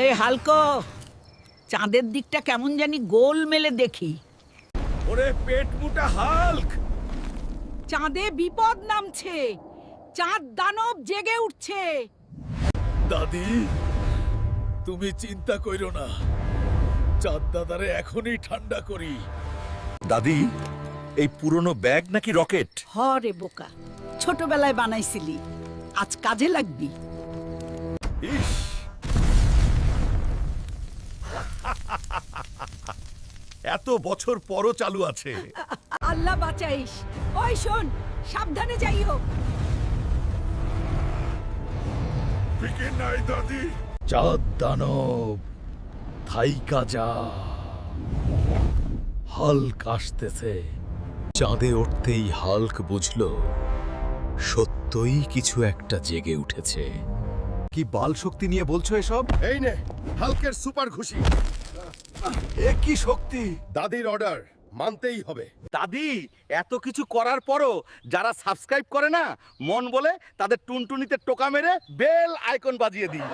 এই হালকো চাঁদের দিকটা কেমন জানি গোল মেলে দেখি। ওরে পেট মুটা হাল্ক! চাঁদে বিপদ নামছে চাঁদ দানব জেগে উঠছে। দাদি তুমি চিন্তা কইরো না চাঁদ দাদারে এখনই ঠান্ডা করি। দাদি এই পুরনো ব্যাগ নাকি রকেট? হ রে বোকা ছোটবেলায় বানাইছিলি আজ কাজে লাগবি। ইস! এত বছর পরও চালু আছে। আল্লাহ বাঁচাইস। ওই শোন সাবধানে যাইও। ফিকির নাই দাদি। চাঁদ দানব থাইকা যা হাল্ক আসতেছে। চাঁদে উঠতেই হাল্ক বুঝল সত্যই কিছু একটা জেগে উঠেছে। কি বাল শক্তি নিয়ে বলছো এসব? এই নে হালকের সুপার খুশি এ কি শক্তি? দাদির অর্ডার মানতেই হবে। দাদি এত কিছু করার পরও যারা সাবস্ক্রাইব করে না মন বলে তাদের টুনটুনিতে টোকা মেরে বেল আইকন বাজিয়ে দিই।